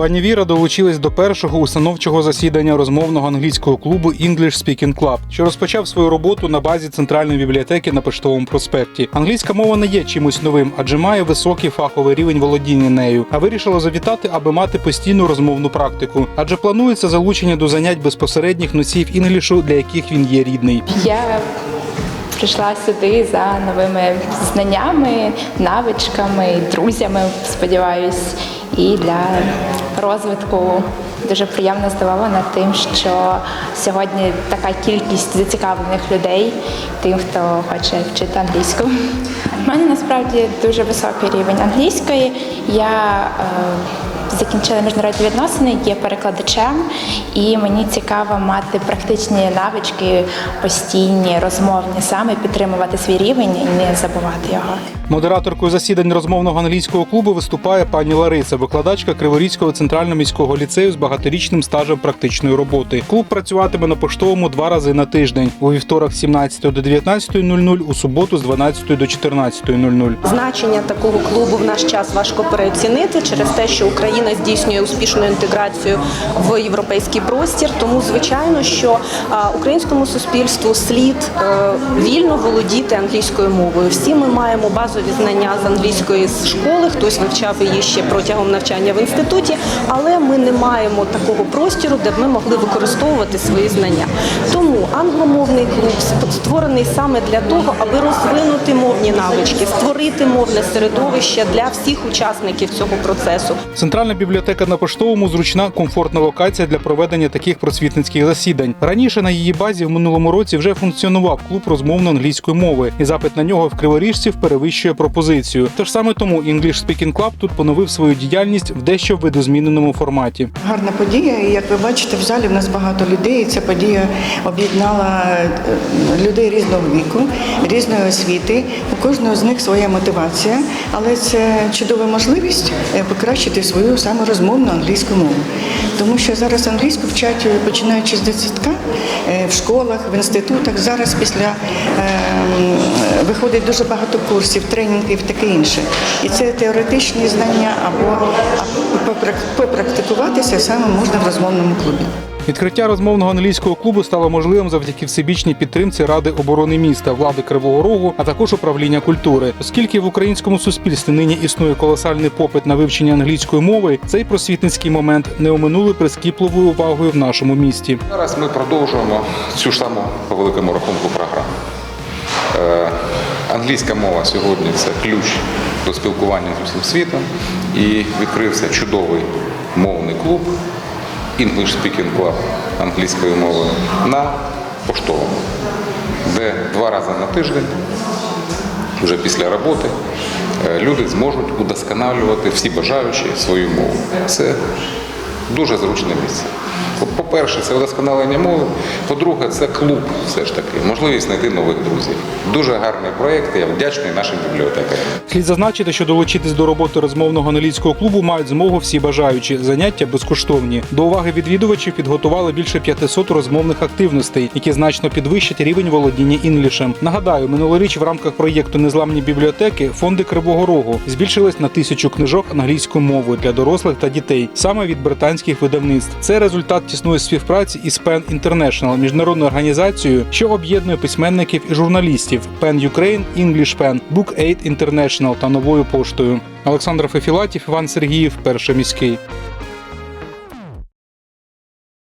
Пані Віра долучилась до першого установчого засідання розмовного англійського клубу English Speaking Club, що розпочав свою роботу на базі центральної бібліотеки на поштовому проспекті. Англійська мова не є чимось новим, адже має високий фаховий рівень володіння нею. А вирішила завітати, аби мати постійну розмовну практику. Адже планується залучення до занять безпосередніх носіїв інглішу, для яких він є рідний. Я прийшла сюди за новими знаннями, навичками, друзями, сподіваюсь, і для розвитку дуже приємно здивована тим, що сьогодні така кількість зацікавлених людей, тим, хто хоче вчити англійську. У мене насправді дуже високий рівень англійської. Я е, закінчила міжнародні відносини, є перекладачем, і мені цікаво мати практичні навички, постійні, розмовні, саме підтримувати свій рівень і не забувати його. Модераторкою засідань розмовного англійського клубу виступає пані Лариса, викладачка Криворізького центрального міського ліцею з багаторічним стажем практичної роботи. Клуб працюватиме на поштовому два рази на тиждень у вівторок з 17 до 19.00, у суботу з 12 до 14.00. Значення такого клубу в наш час важко переоцінити через те, що Україна здійснює успішну інтеграцію в європейський простір. Тому, звичайно, що українському суспільству слід е, вільно володіти англійською мовою. Всі ми маємо базові знання з англійської з школи, хтось вивчав її ще протягом навчання в інституті, але ми не маємо такого простору, де б ми могли використовувати свої знання. Тому англомовний клуб створений саме для того, аби розвинути мовні навички, створити мовне середовище для всіх учасників цього процесу. Центральна бібліотека на поштовому зручна, комфортна локація для проведення таких просвітницьких засідань. Раніше на її базі в минулому році вже функціонував клуб розмовно-англійської мови, і запит на нього в криворіжців перевищує пропозицію. Тож саме тому English Speaking Club тут поновив свою діяльність в дещо видозміненому форматі. Гарна подія, і як ви бачите, в залі в нас багато людей. і Ця подія об'єднала е, людей різного віку, різної освіти. У кожного з них своя мотивація, але це чудова можливість е, покращити свою саме розмовну англійську мову. Тому що зараз англійську вчать е, починаючи з дитсадка е, в школах, в інститутах. Зараз після е, виходить дуже багато курсів, тренінгів, таке інше. І це теоретичні знання або попрактикуватися саме можна в розмовному клубі. Відкриття розмовного англійського клубу стало можливим завдяки всебічній підтримці Ради оборони міста, влади Кривого Рогу, а також управління культури. Оскільки в українському суспільстві нині існує колосальний попит на вивчення англійської мови, цей просвітницький момент не оминули прискіпливою увагою в нашому місті. Зараз ми продовжуємо цю ж саму по великому рахунку програму. Е, англійська мова сьогодні це ключ до спілкування з усім світом. І відкрився чудовий мовний клуб English Speaking Club англійською мовою на поштовому, де два рази на тиждень, вже після роботи, е, люди зможуть удосконалювати всі бажаючі свою мову. Це дуже зручне місце. По-перше, це удосконалення мови. По-друге, це клуб, все ж таки, можливість знайти нових друзів. Дуже гарний проєкт, я вдячний нашим бібліотекарям. Слід зазначити, що долучитись до роботи розмовного англійського клубу мають змогу всі бажаючі. Заняття безкоштовні. До уваги відвідувачів підготували більше 500 розмовних активностей, які значно підвищать рівень володіння інглішем. Нагадаю, минулоріч в рамках проєкту Незламні бібліотеки фонди Кривого Рогу збільшились на тисячу книжок англійською мовою для дорослих та дітей, саме від британських видавництв. Це результат тісної співпраці із PEN International, міжнародною організацією, що об'єднує письменників і журналістів PEN Ukraine, English PEN, Book Aid International та новою поштою. Олександр Фефілатів, Іван Сергіїв, перший міський.